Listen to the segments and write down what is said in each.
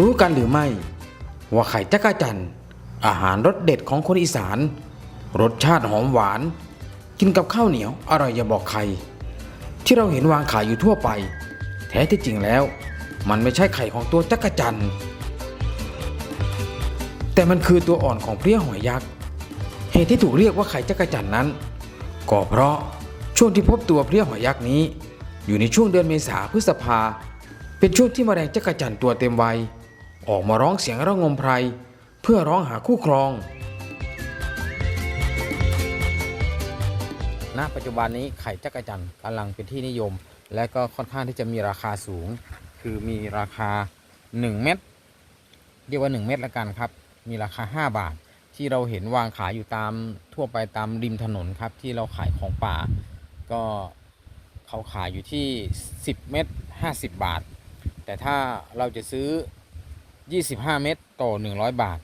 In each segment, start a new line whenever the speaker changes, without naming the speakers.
รู้กันหรือไม่ ว่าไข่จักรจันทร์อาหารรสเด็ดของคนอีสาน รสชาติหอมหวาน กินกับข้าวเหนียวอร่อยอย่าบอกใคร ที่เราเห็นวางขายอยู่ทั่วไป แท้ที่จริงแล้ว มันไม่ใช่ไข่ของตัวจักรจันทร์แต่มันคือตัวอ่อนของเพลี้ยหอยยักษ์เหตุที่ถูกเรียกว่าไข่จักรจันทร์นั้น ก็เพราะช่วงที่พบตัวเพลี้ยหอยยักษ์นี้ อยู่ในช่วงเดือนเมษาพฤษภาเป็นช่วงที่แมลงจักรจันทร์ตัวเต็มวัย ออกมาร้องเสียงระงมไพรเพื่อร้องหาคู่ครอง ณ ปัจจุบันนี้ไข่จักรจันทร์กำลังเป็นที่นิยม และก็ค่อนข้างที่จะมีราคาสูง คือมีราคา 1 เม็ดเรียกว่า 1 เม็ดละกันครับ มีราคา 5 บาท ที่เราเห็นวางขายอยู่ตามทั่วไปตามริมถนนครับ ที่เราขายของป่า ก็เขาขายอยู่ที่ 10 เม็ด50 บาท แต่ถ้าเราจะซื้อ 25 เม็ดต่อ 100 บาท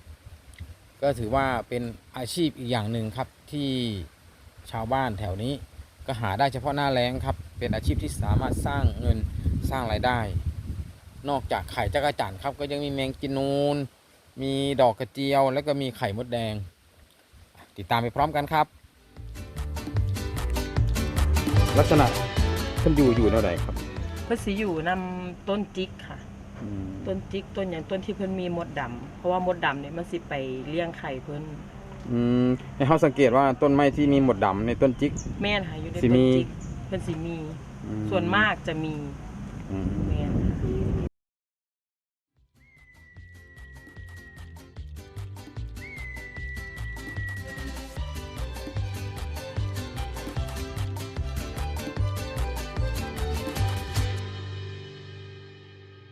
ก็ถือว่าเป็นอาชีพอีกอย่างหนึ่งครับที่ชาวบ้านแถวนี้ ก็หาได้เฉพาะหน้าแล้งครับ เป็นอาชีพที่สามารถสร้างเงินสร้างรายได้ นอกจากไข่จักรจันทร์ครับ ก็ยังมีแมงกินนูน มีดอกกระเจียว แล้วก็มีไข่มดแดง ติดตามไปพร้อมกันครับ ลักษณะขึ้นอยู่อยู่เท่าไหร่ครับ
เพื่อสิอยู่นำต้นจิกค่ะ ต้นจิกต้นอย่างต้นที่เพิ่นมีมดดำเพราะว่ามดดำเนี่ยมันสิไปเลี้ยงไข่เพิ่น
อืมให้เขาสังเกตว่าต้นไม้ที่มีหมดดำในต้นจิก
แม่นค่ะอยู่ใน
สิ
ต้น
มี
จิกเพิ่นสิมี
อื
ส่วนมากจะมี
อืม
แม่นค่ะ